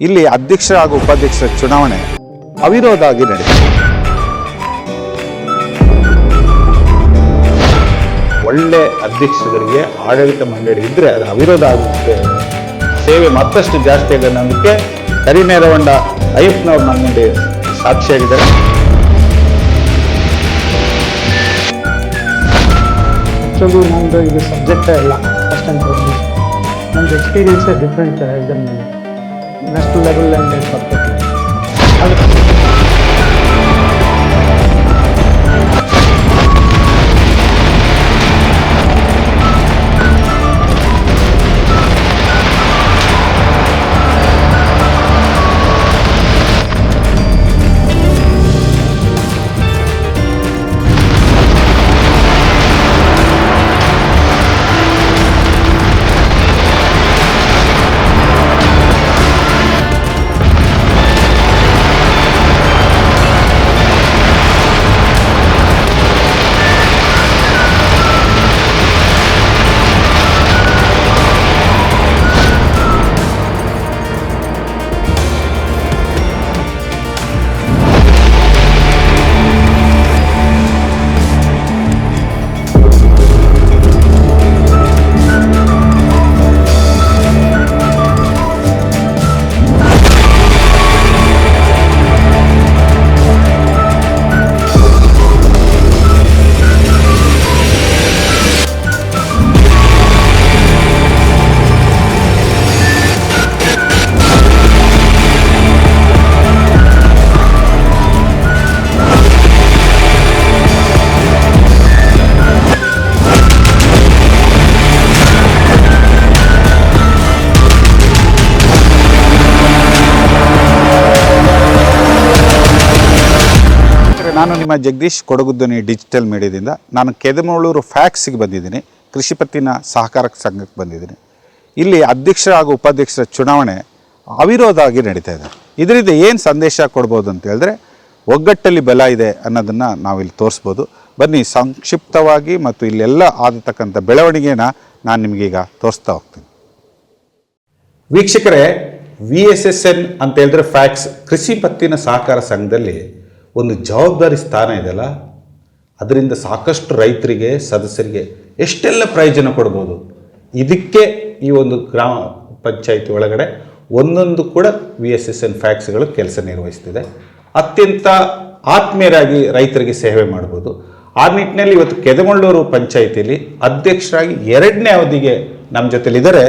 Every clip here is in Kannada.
ಇಲ್ಲಿ ಅಧ್ಯಕ್ಷರ ಹಾಗೂ ಉಪಾಧ್ಯಕ್ಷರ ಚುನಾವಣೆ ಅವಿರೋಧ ಆಗಿ ನಡೆಯಿತು ಒಳ್ಳೆ ಅಧ್ಯಕ್ಷರಿಗೆ, ಆಡಳಿತ ಮಂಡಳಿ ಇದ್ರೆ ಅದು ಅವಿರೋಧ ಆಗುತ್ತೆ. ಸೇವೆ ಮತ್ತಷ್ಟು ಜಾಸ್ತಿ ಆಗ ಅನ್ನೋದಕ್ಕೆ ಕರಿನೇರವಂಡ ಅಯ್ಯಪ್ಪನವ್ರು ನಮ್ಮ ಮುಂದೆ ಸಾಕ್ಷಿಯಾಗಿದ್ದಾರೆ ಆ್ಯಕ್ಚುಲಿ ಇದು ಸಬ್ಜೆಕ್ಟೇ ಇಲ್ಲ. ಫಸ್ಟ್ ಆ್ಯಂಡ್ ಫಾರ್ಮೋಸ್ಟ್ ನಮ್ಮದು ಎಕ್ಸ್ಪೀರಿಯನ್ಸೇ ಡಿಫ್ರೆಂಟ್ ಇದನ್ನು. ನೆಕ್ಸ್ಟ್ ಲೆವೆಲ್ ಆ್ಯಂಡ್ ಸಬ್ಜೆಕ್ಟ್ ಅದು ನಾನು ನಿಮ್ಮ ಜಗದೀಶ್ ಕೊಡಗುದ್ದನಿ ಡಿಜಿಟಲ್ ಮೀಡಿಯಾದಿಂದ ನಾನು ಕೆದಮಗಳೂರು ಫ್ಯಾಕ್ಸಿಗೆ ಬಂದಿದ್ದೀನಿ. ಕೃಷಿ ಪತ್ತಿನ ಸಹಕಾರ ಸಂಘಕ್ಕೆ ಬಂದಿದ್ದೀನಿ. ಇಲ್ಲಿ ಅಧ್ಯಕ್ಷರ ಹಾಗೂ ಉಪಾಧ್ಯಕ್ಷರ ಚುನಾವಣೆ ಅವಿರೋಧ ಆಗಿ ನಡೀತಾ ಇದೆ. ಇದರಿಂದ ಏನು ಸಂದೇಶ ಕೊಡ್ಬೋದು ಅಂತ ಹೇಳಿದ್ರೆ, ಒಗ್ಗಟ್ಟಲ್ಲಿ ಬಲ ಇದೆ ಅನ್ನೋದನ್ನು ನಾವಿಲ್ಲಿ ತೋರಿಸ್ಬೋದು. ಬನ್ನಿ, ಸಂಕ್ಷಿಪ್ತವಾಗಿ ಮತ್ತು ಇಲ್ಲೆಲ್ಲ ಆಗತಕ್ಕಂಥ ಬೆಳವಣಿಗೆನ ನಾನು ನಿಮಗೀಗ ತೋರಿಸ್ತಾ ಹೋಗ್ತೀನಿ. ವೀಕ್ಷಕರೇ ವಿ ಎಸ್ ಎಸ್ ಎನ್ ಅಂತ ಹೇಳಿದ್ರೆ ಫ್ಯಾಕ್ಸ್ ಕೃಷಿ ಪತ್ತಿನ ಸಹಕಾರ ಸಂಘದಲ್ಲಿ ಒಂದು ಜವಾಬ್ದಾರಿ ಸ್ಥಾನ ಇದೆಯಲ್ಲ, ಅದರಿಂದ ಸಾಕಷ್ಟು ರೈತರಿಗೆ, ಸದಸ್ಯರಿಗೆ ಎಷ್ಟೆಲ್ಲ ಪ್ರಯೋಜನ ಕೊಡ್ಬೋದು? ಇದಕ್ಕೆ ಈ ಒಂದು ಗ್ರಾಮ ಪಂಚಾಯಿತಿ ಒಳಗಡೆ ಒಂದೊಂದು ಕೂಡ ವಿ ಎಸ್ ಎಸ್ ಎನ್ ಫ್ಯಾಕ್ಸ್ಗಳು ಕೆಲಸ ನಿರ್ವಹಿಸ್ತಿದೆ. ಅತ್ಯಂತ ಆತ್ಮೀಯರಾಗಿ ರೈತರಿಗೆ ಸೇವೆ ಮಾಡ್ಬೋದು. ಆ ನಿಟ್ಟಿನಲ್ಲಿ ಇವತ್ತು ಕೆದಮಳ್ಳೂರು ಪಂಚಾಯಿತಿಯಲ್ಲಿ ಅಧ್ಯಕ್ಷರಾಗಿ ಎರಡನೇ ಅವಧಿಗೆ ನಮ್ಮ ಜೊತೆಲಿದ್ದಾರೆ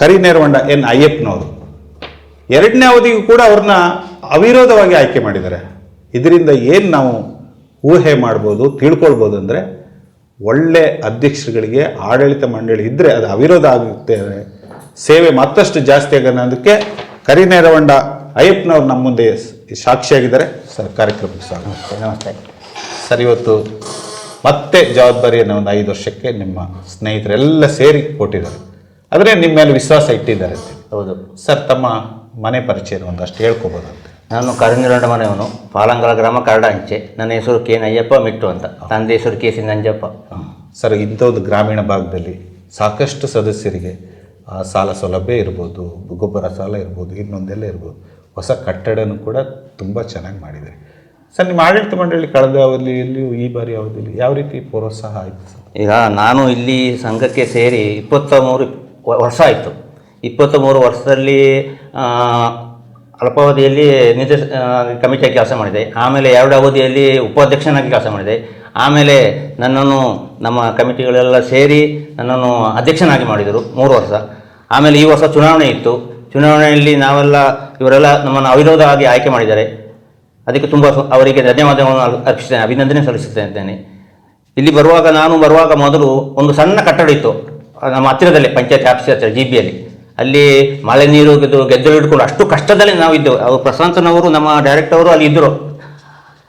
ಕರಿನೇರವಂಡ ಎನ್ ಅಯ್ಯಪ್ಪನವರು. ಎರಡನೇ ಅವಧಿಗೂ ಕೂಡ ಅವ್ರನ್ನ ಅವಿರೋಧವಾಗಿ ಆಯ್ಕೆ ಮಾಡಿದ್ದಾರೆ. ಇದರಿಂದ ಏನು ನಾವು ಊಹೆ ಮಾಡ್ಬೋದು ತಿಳ್ಕೊಳ್ಬೋದು ಅಂದರೆ ಒಳ್ಳೆ ಅಧ್ಯಕ್ಷರುಗಳಿಗೆ ಆಡಳಿತ ಮಂಡಳಿ ಇದ್ದರೆ ಅದು ಅವಿರೋಧ ಆಗುತ್ತೆ ಸೇವೆ ಮತ್ತಷ್ಟು ಜಾಸ್ತಿ ಆಗೋದಕ್ಕೆ ಕರಿನೇರವಂಡ ಅಯ್ಯಪ್ಪನವ್ರು ನಮ್ಮ ಮುಂದೆ ಸಾಕ್ಷಿಯಾಗಿದ್ದಾರೆ. ಸರ್ ಕಾರ್ಯಕ್ರಮಕ್ಕೆ ಸ್ವಾಗತ. ನಮಸ್ತೆ ಸರ್ ಇವತ್ತು ಮತ್ತೆ ಜವಾಬ್ದಾರಿಯನ್ನು ಒಂದು ಐದು ವರ್ಷಕ್ಕೆ ನಿಮ್ಮ ಸ್ನೇಹಿತರೆಲ್ಲ ಸೇರಿ ಕೊಟ್ಟಿದ್ದಾರೆ. ಆದರೆ ನಿಮ್ಮ ಮೇಲೆ ವಿಶ್ವಾಸ ಇಟ್ಟಿದ್ದಾರೆ ಹೌದು. ಸರ್ ತಮ್ಮ ಮನೆ ಪರಿಚಯ ಒಂದಷ್ಟು ಹೇಳ್ಕೊಬೋದಂತೆ ನಾನು ಮನೆಯವನು ಪಾಲಂಗಲ ಗ್ರಾಮ ಕರಡ ಅಂಚೆ ನನ್ನ ಹೆಸರು ಕೆ. ನಯ್ಯಪ್ಪ ಮಿಟ್ಟು ಅಂತ. ತಂದೆ ಹೆಸರು ಕೆ. ಸಿ. ನಂಜಪ್ಪ. ಸರ್ ಇಂಥ ಒಂದು ಗ್ರಾಮೀಣ ಭಾಗದಲ್ಲಿ ಸಾಕಷ್ಟು ಸದಸ್ಯರಿಗೆ ಆ, ಸಾಲ ಸೌಲಭ್ಯ ಇರ್ಬೋದು ಗೊಬ್ಬರ ಸಾಲ ಇರ್ಬೋದು ಇನ್ನೊಂದೆಲ್ಲ ಇರ್ಬೋದು. ಹೊಸ ಕಟ್ಟಡನೂ ಕೂಡ ತುಂಬ ಚೆನ್ನಾಗಿ ಮಾಡಿದೆ ಸರ್ ನಿಮ್ಮ ಆಡಳಿತ ಮಂಡಳಿ ಕಳೆದ ಅವಧಿಯಲ್ಲಿಯೂ ಈ ಬಾರಿ ಅವಧಿಯಲ್ಲಿ ಯಾವ ರೀತಿ ಪ್ರೋತ್ಸಾಹ ಆಯಿತು ಸರ್? ಈಗ ನಾನು ಇಲ್ಲಿ ಸಂಘಕ್ಕೆ ಸೇರಿ ಇಪ್ಪತ್ತ ಮೂರು ವರ್ಷ ಆಯಿತು. ಇಪ್ಪತ್ತ ಮೂರು ವರ್ಷದಲ್ಲಿ ಅಲ್ಪಾವಧಿಯಲ್ಲಿ ನಿರ್ದೇಶ ಕಮಿಟಿಯಾಗಿ ಕೆಲಸ ಮಾಡಿದೆ. ಆಮೇಲೆ ಎರಡು ಅವಧಿಯಲ್ಲಿ ಉಪಾಧ್ಯಕ್ಷನಾಗಿ ಕೆಲಸ ಮಾಡಿದೆ. ಆಮೇಲೆ ನನ್ನನ್ನು ನಮ್ಮ ಕಮಿಟಿಗಳೆಲ್ಲ ಸೇರಿ ನನ್ನನ್ನು ಅಧ್ಯಕ್ಷನಾಗಿ ಮಾಡಿದರು ಮೂರು ವರ್ಷ. ಆಮೇಲೆ ಈ ವರ್ಷ ಚುನಾವಣೆ ಇತ್ತು. ಚುನಾವಣೆಯಲ್ಲಿ ನಾವೆಲ್ಲ ಇವರೆಲ್ಲ ನಮ್ಮನ್ನು ಅವಿರೋಧವಾಗಿ ಆಯ್ಕೆ ಮಾಡಿದ್ದಾರೆ. ಅದಕ್ಕೆ ತುಂಬ ಅವರಿಗೆ ಧನ್ಯವಾದಗಳನ್ನು ಅರ್- ಅರ್ಪಿಸ್ತೇನೆ ಅಭಿನಂದನೆ ಸಲ್ಲಿಸುತ್ತೇನೆ ಇಲ್ಲಿ ಬರುವಾಗ, ನಾನು ಬರುವಾಗ ಮೊದಲು ಒಂದು ಸಣ್ಣ ಕಟ್ಟಡ ಇತ್ತು. ನಮ್ಮ ಹತ್ತಿರದಲ್ಲಿ, ಪಂಚಾಯತ್ ಆಫೀಸ್ ಹತ್ತಿರ ಜಿ ಬಿಯಲ್ಲಿ ಅಲ್ಲಿ ಮಳೆ ನೀರು ಗೆದ್ದಲು ಹಿಡ್ಕೊಂಡು ಅಷ್ಟು ಕಷ್ಟದಲ್ಲಿ ನಾವು ಇದ್ದೆವು. ಅವರು ಪ್ರಶಾಂತನವರು, ನಮ್ಮ ಡೈರೆಕ್ಟರ್ ಅವರು ಅಲ್ಲಿ ಇದ್ದರು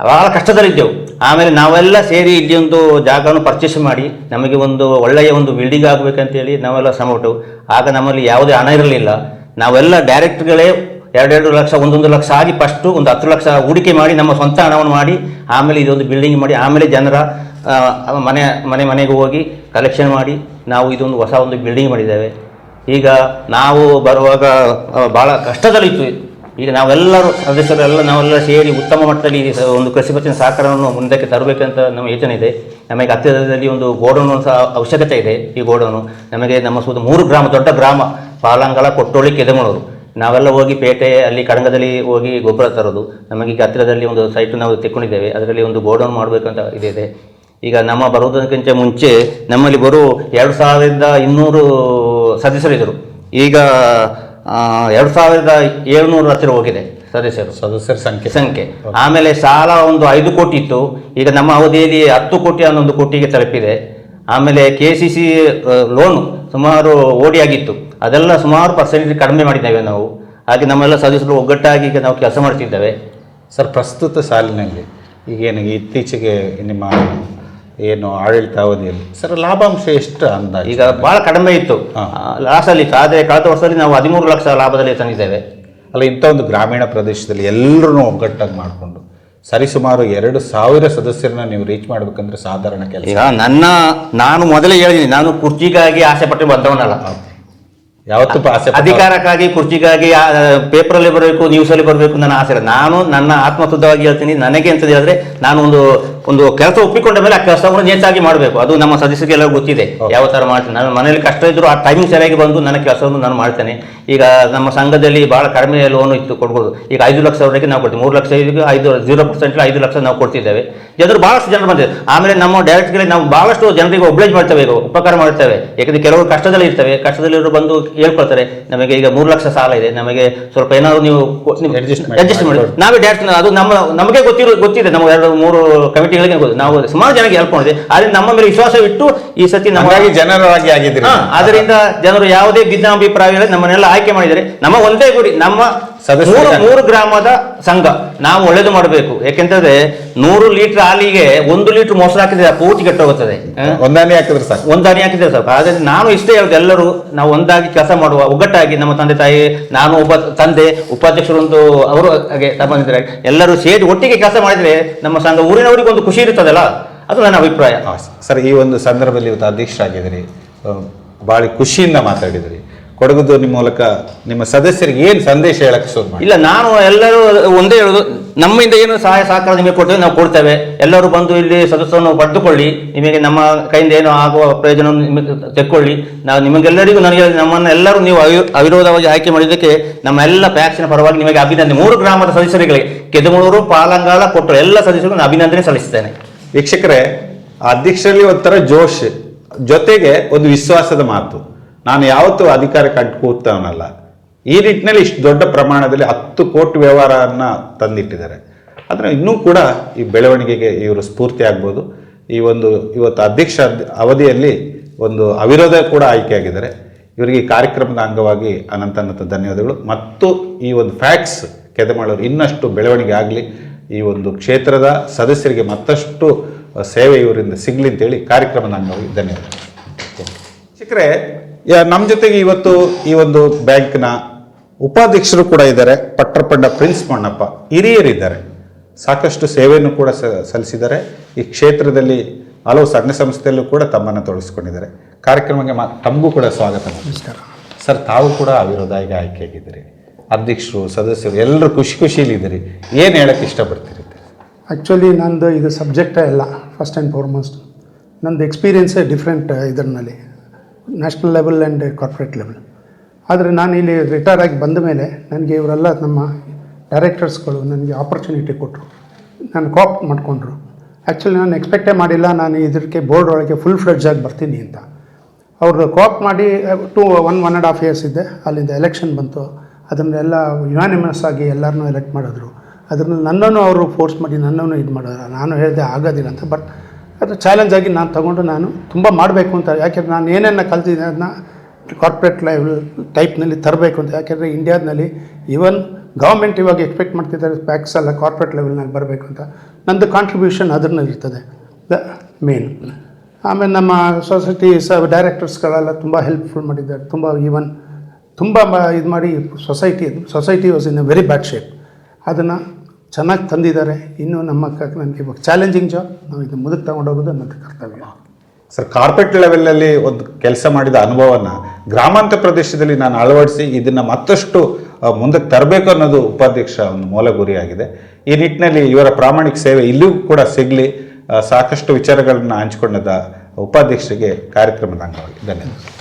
ಭಾಳ ಕಷ್ಟದಲ್ಲಿದ್ದೆವು. ಆಮೇಲೆ ನಾವೆಲ್ಲ ಸೇರಿ ಇಲ್ಲಿ ಒಂದು ಜಾಗವನ್ನು ಪರ್ಚೇಸ್ ಮಾಡಿ, ನಮಗೆ ಒಂದು ಒಳ್ಳೆಯ ಒಂದು ಬಿಲ್ಡಿಂಗ್ ಆಗಬೇಕಂತೇಳಿ ನಾವೆಲ್ಲ ಶ್ರಮ ಆಗ ನಮ್ಮಲ್ಲಿ ಯಾವುದೇ ಹಣ ಇರಲಿಲ್ಲ. ನಾವೆಲ್ಲ ಡೈರೆಕ್ಟ್ಗಳೇ ಎರಡೆರಡು ಲಕ್ಷ, ಒಂದೊಂದು ಲಕ್ಷ ಆಗಿ ಫಸ್ಟು ಒಂದು ಹತ್ತು ಲಕ್ಷ ಹೂಡಿಕೆ ಮಾಡಿ ನಮ್ಮ ಸ್ವಂತ ಹಣವನ್ನು ಮಾಡಿ, ಆಮೇಲೆ ಇದೊಂದು ಬಿಲ್ಡಿಂಗ್ ಮಾಡಿ, ಆಮೇಲೆ ಜನರ ಮನೆ ಮನೆ ಮನೆಗೆ ಹೋಗಿ ಕಲೆಕ್ಷನ್ ಮಾಡಿ, ನಾವು ಇದೊಂದು ಹೊಸ ಒಂದು ಬಿಲ್ಡಿಂಗ್ ಮಾಡಿದ್ದೇವೆ. ಈಗ ನಾವು ಬರುವಾಗ ಭಾಳ ಕಷ್ಟದಲ್ಲಿತ್ತು ಈಗ ನಾವೆಲ್ಲರೂ ಸದಸ್ಯರೆಲ್ಲ ನಾವೆಲ್ಲ ಸೇರಿ ಉತ್ತಮ ಮಟ್ಟದಲ್ಲಿ ಒಂದು ಕೃಷಿ ಪತ್ತಿನ ಸಹಕಾರವನ್ನು ಮುಂದಕ್ಕೆ ತರಬೇಕಂತ ನಮ್ಮ ಯೋಚನೆ ಇದೆ. ನಮಗೆ ಹತ್ತಿರದಲ್ಲಿ ಒಂದು ಗೋಡೌನ್ ಸಹ ಅವಶ್ಯಕತೆ ಇದೆ, ಈ ಗೋಡೌನು. ನಮಗೆ ನಮ್ಮ ಸುತ್ತ ಮೂರು ಗ್ರಾಮ, ದೊಡ್ಡ ಗ್ರಾಮ ಪಾಲಂಗಳ ಕೊಟ್ಟೋಳಿ ಕೆದಮಳೂರು ನಾವೆಲ್ಲ ಹೋಗಿ ಪೇಟೆ, ಅಲ್ಲಿ ಕಡಂಗದಲ್ಲಿ ಹೋಗಿ ಗೊಬ್ಬರ ತರೋದು. ನಮಗೆ ಈಗ ಹತ್ತಿರದಲ್ಲಿ ಒಂದು ಸೈಟ್ ನಾವು ತೆಕ್ಕೊಂಡಿದ್ದೇವೆ. ಅದರಲ್ಲಿ ಒಂದು ಗೋಡೌನ್ ಮಾಡಬೇಕಂತ ಇದೆ. ಈಗ ನಮ್ಮ ಬರುವುದಕ್ಕಿಂತ ಮುಂಚೆ ನಮ್ಮಲ್ಲಿ ಬರೋ ಎರಡು ಸಾವಿರದಿಂದ ಇನ್ನೂರು ಸದಸ್ಯರಿದ್ದರು. ಈಗ ಎರಡು ಸಾವಿರದ ಏಳ್ನೂರ ಹತ್ತಿರ ಹೋಗಿದೆ ಸದಸ್ಯರು. ಸದಸ್ಯರ ಸಂಖ್ಯೆ. ಸಂಖ್ಯೆ. ಆಮೇಲೆ ಸಾಲ ಒಂದು ಐದು ಕೋಟಿ ಇತ್ತು. ಈಗ ನಮ್ಮ ಅವಧಿಯಲ್ಲಿ ಹತ್ತು ಕೋಟಿ ಅನ್ನೊಂದು ಕೋಟಿಗೆ ತಲುಪಿದೆ. ಆಮೇಲೆ ಕೆ ಸಿ ಸಿ ಲೋನ್ ಸುಮಾರು ಓಡಿ ಆಗಿತ್ತು ಅದೆಲ್ಲ ಸುಮಾರು ಪರ್ಸೆಂಟೇಜ್ ಕಡಿಮೆ ಮಾಡಿದ್ದೇವೆ ನಾವು. ಹಾಗೆ ನಮ್ಮೆಲ್ಲ ಸದಸ್ಯರು ಒಗ್ಗಟ್ಟಾಗಿ ಈಗ ನಾವು ಕೆಲಸ ಮಾಡ್ತಿದ್ದೇವೆ. ಸರ್ ಪ್ರಸ್ತುತ ಸಾಲಿನಲ್ಲಿ ಈಗೇನು ಇತ್ತೀಚೆಗೆ ನಿಮ್ಮ ಏನು ಆಡಳಿತ ಅವಧಿಯಲ್ಲಿ. ಸರ್ ಲಾಭಾಂಶ ಎಷ್ಟು ಅಂದಾಜು? ಈಗ ಭಾಳ ಕಡಿಮೆ ಇತ್ತು. ಲಾಸಲ್ಲಿ ಆದರೆ ಕಳೆದ ವರ್ಷದಲ್ಲಿ ನಾವು ಹದಿಮೂರು ಲಕ್ಷ ಲಾಭದಲ್ಲಿ ತಂದಿದ್ದೇವೆ ಅಲ್ಲ ಇಂಥ ಒಂದು ಗ್ರಾಮೀಣ ಪ್ರದೇಶದಲ್ಲಿ ಎಲ್ಲರೂ ಒಗ್ಗಟ್ಟಾಗಿ ಮಾಡಿಕೊಂಡು ಸರಿಸುಮಾರು ಎರಡು ಸಾವಿರ ಸದಸ್ಯರನ್ನ ನೀವು ರೀಚ್ ಮಾಡಬೇಕಂದ್ರೆ ಸಾಧಾರಣ ಕೆಲಸ. ಈಗ ನನ್ನ ನಾನು ಮೊದಲೇ ಹೇಳಿದ್ದೀನಿ ನಾನು ಕುರ್ಚಿಗಾಗಿ ಆಸೆ ಪಟ್ಟು ಬಂದವನಲ್ಲ ಯಾವತ್ತೂ ಆಸೆ ಅಧಿಕಾರಕ್ಕಾಗಿ ಕುರ್ಚಿಗಾಗಿ ಪೇಪರಲ್ಲಿ ಬರಬೇಕು ನ್ಯೂಸಲ್ಲಿ ಬರಬೇಕು ನನ್ನ ಆಸೆ ಇಲ್ಲ. ನಾನು ನನ್ನ ಆತ್ಮಶುದ್ಧವಾಗಿ ಹೇಳ್ತೀನಿ ನನಗೆ ಅಂತ ಹೇಳಿದ್ರೆ ನಾನು ಒಂದು ಒಂದು ಕೆಲಸ ಒಪ್ಪಿಕೊಂಡ ಮೇಲೆ ಆ ಕೆಲಸವನ್ನು ನೇತಾಗಿ ಮಾಡಬೇಕು. ಅದು ನಮ್ಮ ಸದಸ್ಯರಿಗೆ ಎಲ್ಲ ಗೊತ್ತಿದೆ ಯಾವ ತರ ಮಾಡ್ತೀನಿ. ನಾನು ಮನೆಯಲ್ಲಿ ಕಷ್ಟ ಇದ್ರು ಆ ಟೈಮಿಂಗ್ ಸರಿಯಾಗಿ ಬಂದು ನನ್ನ ಕೆಲಸವನ್ನು ನಾನು ಮಾಡ್ತೇನೆ. ಈಗ ನಮ್ಮ ಸಂಘದಲ್ಲಿ ಬಹಳ ಕಡಿಮೆ ಲೋನ್ ಇತ್ತು ಕೊಡ್ಬೋದು. ಈಗ ಐದು ಲಕ್ಷವರೆಗೆ ನಾವು ಕೊಡ್ತೀವಿ. ಮೂರು ಲಕ್ಷ ಐದು ಜೀರೋ ಪರ್ಸೆಂಟ್ ಐದು ಲಕ್ಷ ನಾವು ಕೊಡ್ತಿದ್ದೇವೆ. ಜನರು ಭಾಳಷ್ಟು ಜನರು ಬಂದಿದೆ. ಆಮೇಲೆ ನಮ್ಮ ಡೈರೆಕ್ಟ್ಗಳಿಗೆ ನಾವು ಬಹಳಷ್ಟು ಜನರಿಗೆ ಒಬ್ಲೇಜ್ ಮಾಡ್ತೇವೆ ಈಗ ಉಪಕಾರ ಮಾಡ್ತೇವೆ. ಯಾಕಂದ್ರೆ ಕೆಲವರು ಕಷ್ಟದಲ್ಲಿ ಇರ್ತವೆ ಕಷ್ಟದಲ್ಲಿರೋ ಬಂದು ಹೇಳ್ಕೊಳ್ತಾರೆ ನಮಗೆ ಈಗ ಮೂರು ಲಕ್ಷ ಸಾಲ ಇದೆ ನಮಗೆ ಸ್ವಲ್ಪ ಏನಾದ್ರು ನೀವು ಅಡ್ಜಸ್ಟ್ ಮಾಡಿ. ನಾವೇ ಡೈರೆಕ್ಟ್ ಅದು ನಮ್ಮ ನಮಗೆ ಗೊತ್ತಿರೋ ಗೊತ್ತಿದೆ ನಮ್ಮ ಎರಡು ಮೂರು ಕಮಿಟಿಗಳಿಗೆ ಗೊತ್ತು ನಾವು ಸುಮಾರು ಜನಕ್ಕೆ ಹೆಲ್ಪ್ ಮಾಡಿದೆ ಆದರೆ ನಮ್ಮ ಮೇಲೆ ವಿಶ್ವಾಸವಿಟ್ಟು ಈ ಸತಿ ನಮಗಾಗಿ ಜನರಾಗಿ ಆಗಿದ್ದೀರಿ. ಅದರಿಂದ ಜನರು ಯಾವುದೇ ಭಿನ್ನಾಭಿಪ್ರಾಯ ಇಲ್ಲ ನಮ್ಮನ್ನೆಲ್ಲ ಆಯ್ಕೆ ಮಾಡಿದರೆ ನಮ್ಮ ಒಂದೇ ಗುರಿ ನಮ್ಮ ಮೂರು ಮೂರು ಗ್ರಾಮದ ಸಂಘ. ನಾವು ಒಳ್ಳೇದು ಮಾಡಬೇಕು. ಯಾಕೆಂತಂದ್ರೆ ನೂರು ಲೀಟರ್ ಹಾಲಿಗೆ ಒಂದು ಲೀಟರ್ ಮೊಸರು ಹಾಕಿದ್ರೆ ಪೂರ್ತಿ ಕೆಟ್ಟೋಗುತ್ತದೆ. ಹೋಗುತ್ತದೆ ಒಂದಾನೆ ಹಾಕಿದ್ರೆ ಸಾಕು. ಒಂದಾಣಿ ಹಾಕಿದ್ರೆ ಸಾಕು. ಆದ್ರೆ ನಾನು ಇಷ್ಟೇ ಹೇಳುದು ಎಲ್ಲರೂ ನಾವು ಒಂದಾಗಿ ಕೆಲಸ ಮಾಡುವ ಒಗ್ಗಟ್ಟಾಗಿ ನಮ್ಮ ತಂದೆ ತಾಯಿ ನಾನು ಒಬ್ಬ ತಂದೆ ಉಪಾಧ್ಯಕ್ಷರೊಂದು ಅವರು ಹಾಗೆ ಸಂಬಂಧಿತರಾಗಿ ಎಲ್ಲರೂ ಸೇರಿ ಒಟ್ಟಿಗೆ ಕೆಲಸ ಮಾಡಿದ್ರೆ ನಮ್ಮ ಸಂಘ ಊರಿನವರಿಗೆ ಒಂದು ಖುಷಿ ಇರ್ತದಲ್ಲ ಅದು ನನ್ನ ಅಭಿಪ್ರಾಯ. ಸರ್ ಈ ಒಂದು ಸಂದರ್ಭದಲ್ಲಿ ಇವತ್ತು ಅಧ್ಯಕ್ಷರಾಗಿದ್ದೀರಿ. ಬಹಳ ಭಾಳ ಖುಷಿಯಿಂದ ಮಾತಾಡಿದ್ರಿ ಕೊಡಗುದು ನಿಮ್ಮ ಮೂಲಕ ನಿಮ್ಮ ಸದಸ್ಯರಿಗೆ ಏನು ಸಂದೇಶ ಹೇಳಕ್ಕೆ ಶುರು ಮಾಡಿ? ಇಲ್ಲ ನಾನು ಎಲ್ಲರೂ ಒಂದೇ ಹೇಳೋದು ನಮ್ಮಿಂದ ಏನು ಸಹಾಯ ಸಹಕಾರ ನಿಮಗೆ ಕೊಡ್ತೇವೆ ನಾವು ಕೊಡ್ತೇವೆ. ಎಲ್ಲರೂ ಬಂದು ಇಲ್ಲಿ ಸದಸ್ಯವನ್ನು ಪಡೆದುಕೊಳ್ಳಿ. ನಿಮಗೆ ನಮ್ಮ ಕೈಯಿಂದ ಏನು ಆಗುವ ಪ್ರಯೋಜನ ನಿಮಗೆ ತೆಕ್ಕೊಳ್ಳಿ. ನಾವು ನಿಮಗೆಲ್ಲರಿಗೂ ನನಗೆ ನಮ್ಮನ್ನು ಎಲ್ಲರೂ ನೀವು ಅವಿ- ಅವಿರೋಧವಾಗಿ ಆಯ್ಕೆ ಮಾಡಿದ್ದಕ್ಕೆ ನಮ್ಮ ಎಲ್ಲ ಪ್ಯಾಕ್ಸಿನ ಪರವಾಗಿ ನಿಮಗೆ ಅಭಿನಂದನೆ. ಮೂರು ಗ್ರಾಮದ ಸದಸ್ಯರುಗಳಿಗೆ ಕೆದಮೂರು ಪಾಲಂಗಾಳ ಕೊಟ್ಟರು ಎಲ್ಲ ಸದಸ್ಯರಿಗೂ ನಾನು ಅಭಿನಂದನೆ ಸಲ್ಲಿಸ್ತೇನೆ ವೀಕ್ಷಕರೇ ಅಧ್ಯಕ್ಷರಲ್ಲಿ ಒಂಥರ ಜೋಶ್. ಜೊತೆಗೆ ಒಂದು ವಿಶ್ವಾಸದ ಮಾತು. ನಾನು ಯಾವತ್ತೂ ಅಧಿಕಾರಕ್ಕೆ ಅಡ್ಡ ಕೂತವನಲ್ಲ ಈ ನಿಟ್ಟಿನಲ್ಲಿ ಇಷ್ಟು ದೊಡ್ಡ ಪ್ರಮಾಣದಲ್ಲಿ ಹತ್ತು ಕೋಟಿ ವ್ಯವಹಾರವನ್ನು ತಂದಿಟ್ಟಿದ್ದಾರೆ. ಆದರೆ ಇನ್ನೂ ಕೂಡ ಈ ಬೆಳವಣಿಗೆಗೆ ಇವರು ಸ್ಫೂರ್ತಿ ಆಗ್ಬೋದು. ಈ ಒಂದು ಇವತ್ತು ಅಧ್ಯಕ್ಷ ಅವಧಿಯಲ್ಲಿ ಒಂದು ಅವಿರೋಧ ಕೂಡ ಆಯ್ಕೆಯಾಗಿದ್ದಾರೆ. ಇವರಿಗೆ ಈ ಕಾರ್ಯಕ್ರಮದ ಅಂಗವಾಗಿ ಅನಂತ ಅನಂತ ಧನ್ಯವಾದಗಳು. ಮತ್ತು ಈ ಒಂದು ಫ್ಯಾಕ್ಸ್ ಕೆದಮಾಳವರು ಇನ್ನಷ್ಟು ಬೆಳವಣಿಗೆ ಆಗಲಿ, ಈ ಒಂದು ಕ್ಷೇತ್ರದ ಸದಸ್ಯರಿಗೆ ಮತ್ತಷ್ಟು ಸೇವೆ ಇವರಿಂದ ಸಿಗಲಿ ಅಂತೇಳಿ ಕಾರ್ಯಕ್ರಮದ ಅಂಗವಾಗಿ ಧನ್ಯವಾದಗಳು. ಶಿಖರೆ ನಮ್ಮ ಜೊತೆಗೆ ಇವತ್ತು ಈ ಒಂದು ಬ್ಯಾಂಕ್ನ ಉಪಾಧ್ಯಕ್ಷರು ಕೂಡ ಇದ್ದಾರೆ. ಪಟ್ಟರಪಂಡ ಪ್ರಿನ್ಸ್ ಮಣ್ಣಪ್ಪ ಹಿರಿಯರಿದ್ದಾರೆ. ಸಾಕಷ್ಟು ಸೇವೆಯನ್ನು ಕೂಡ ಸಲ್ಲಿಸಿದ್ದಾರೆ. ಈ ಕ್ಷೇತ್ರದಲ್ಲಿ ಹಲವು ಸಂಘ ಸಂಸ್ಥೆಯಲ್ಲೂ ಕೂಡ ತಮ್ಮನ್ನು ತೊಡಗಿಸ್ಕೊಂಡಿದ್ದಾರೆ. ಕಾರ್ಯಕ್ರಮಕ್ಕೆ ಮಾ ತಮಗೂ ಕೂಡ ಸ್ವಾಗತ. ನಮಸ್ಕಾರ. ಸರ್ ತಾವು ಕೂಡ ಅವಿರೋಧಾಯಿಗೆ ಆಯ್ಕೆ ಆಯ್ಕೆಯಾಗಿದ್ದೀರಿ. ಅಧ್ಯಕ್ಷರು ಸದಸ್ಯರು ಎಲ್ಲರೂ ಖುಷಿ ಖುಷಿಯಲ್ಲಿದ್ದೀರಿ ಏನು ಹೇಳಕ್ಕೆ ಇಷ್ಟಪಡ್ತೀರಿ? ಆ್ಯಕ್ಚುಲಿ ನಂದು ಇದು ಸಬ್ಜೆಕ್ಟೇ ಅಲ್ಲ ಫಸ್ಟ್ ಆ್ಯಂಡ್ ಫಾರ್ಮೋಸ್ಟ್ ನಂದು ಎಕ್ಸ್ಪೀರಿಯೆನ್ಸೇ ಡಿಫ್ರೆಂಟ್ ಇದರಲ್ಲಿ national level and corporate level ಆದರೆ ನಾನು ಇಲ್ಲಿ ರಿಟೈರ್ ಆಗಿ ಬಂದ ಮೇಲೆ ನನಗೆ ಇವರೆಲ್ಲ ನಮ್ಮ ಡೈರೆಕ್ಟರ್ಸ್ಗಳು ನನಗೆ ಆಪರ್ಚುನಿಟಿ ಕೊಟ್ಟರು ನಾನು ಕಾಪ್ ಮಾಡಿಕೊಂಡ್ರು. ಆ್ಯಕ್ಚುಲಿ ನಾನು ಎಕ್ಸ್ಪೆಕ್ಟೇ ಮಾಡಿಲ್ಲ, ನಾನು ಇದಕ್ಕೆ ಬೋರ್ಡ್ ಒಳಗೆ ಫುಲ್ ಫ್ಲೆಡ್ಜ್ ಆಗಿ ಬರ್ತೀನಿ ಅಂತ. ಅವರು ಕಾಪ್ ಮಾಡಿ two one one and half years ಇದ್ದೆ ಅಲ್ಲಿಂದ ಎಲೆಕ್ಷನ್ ಬಂತು. ಅದನ್ನೆಲ್ಲ ಯುನಾನಿಮಸ್ ಆಗಿ ಎಲ್ಲರನ್ನೂ ಎಲೆಕ್ಟ್ ಮಾಡಿದ್ರು. ಅದ್ರಲ್ಲಿ ನನ್ನನ್ನು ಅವರು ಫೋರ್ಸ್ ಮಾಡಿ ನನ್ನನ್ನು ಇದು ಮಾಡಿದ್ರು. ನಾನು ಹೇಳಿದೆ ಆಗೋದಿಲ್ಲ ಅಂತ. ಬಟ್ ಅದು ಚಾಲೆಂಜ್ ಆಗಿ ನಾನು ತೊಗೊಂಡು ನಾನು ತುಂಬ ಮಾಡಬೇಕು ಅಂತ. ಯಾಕೆಂದ್ರೆ ನಾನು ಏನೇನು ಕಲ್ತಿದ್ದೆ ಅದನ್ನ ಕಾರ್ಪೊರೇಟ್ ಲೈವ್ ಟೈಪ್ನಲ್ಲಿ ತರಬೇಕು ಅಂತ. ಯಾಕೆಂದರೆ ಇಂಡಿಯಾದಲ್ಲಿ ಈವನ್ ಗೌರ್ಮೆಂಟ್ ಇವಾಗ ಎಕ್ಸ್ಪೆಕ್ಟ್ ಮಾಡ್ತಿದ್ದಾರೆ ಪ್ಯಾಕ್ಸ್ ಎಲ್ಲ ಕಾರ್ಪೊರೇಟ್ ಲೆವೆಲ್ನಲ್ಲಿ ಬರಬೇಕು ಅಂತ. ನಂದು ಕಾಂಟ್ರಿಬ್ಯೂಷನ್ ಅದರಲ್ಲಿ ಇರ್ತದೆ. ದ ಮೇನ್ ಆಮೇಲೆ ನಮ್ಮ ಸೊಸೈಟಿ ಸ ಡೈರೆಕ್ಟರ್ಸ್ಗಳೆಲ್ಲ ತುಂಬ ಹೆಲ್ಪ್ಫುಲ್ ಮಾಡಿದ್ದಾರೆ. ತುಂಬ ಈವನ್ ತುಂಬ ಇದು ಮಾಡಿ society society was in a very bad shape ಅದನ್ನು ಚೆನ್ನಾಗಿ ತಂದಿದ್ದಾರೆ. ಇನ್ನು ನಮ್ಮ ಕ ನನಗೆ ಇವಾಗ ಚಾಲೆಂಜಿಂಗ್ ಜಾಬ್ ನಾವು ಇದನ್ನು ಮುಂದಕ್ಕೆ ತಗೊಂಡೋಗೋದು ನನ್ನ ಕರ್ತವ್ಯ. ಸರ್ ಕಾರ್ಪೊರೇಟ್ ಲೆವೆಲಲ್ಲಿ ಒಂದು ಕೆಲಸ ಮಾಡಿದ ಅನುಭವನ ಗ್ರಾಮಾಂತರ ಪ್ರದೇಶದಲ್ಲಿ ನಾನು ಅಳವಡಿಸಿ ಇದನ್ನು ಮತ್ತಷ್ಟು ಮುಂದಕ್ಕೆ ತರಬೇಕು ಅನ್ನೋದು ಉಪಾಧ್ಯಕ್ಷ ಒಂದು ಮೂಲ ಗುರಿಯಾಗಿದೆ ಈ ನಿಟ್ಟಿನಲ್ಲಿ ಇವರ ಪ್ರಾಮಾಣಿಕ ಸೇವೆ ಇಲ್ಲಿಯೂ ಕೂಡ ಸಿಗಲಿ. ಸಾಕಷ್ಟು ವಿಚಾರಗಳನ್ನು ಹಂಚಿಕೊಂಡದ ಉಪಾಧ್ಯಕ್ಷರಿಗೆ ಕಾರ್ಯಕ್ರಮದ ಅಂಗವಾಗಿ ಧನ್ಯವಾದ.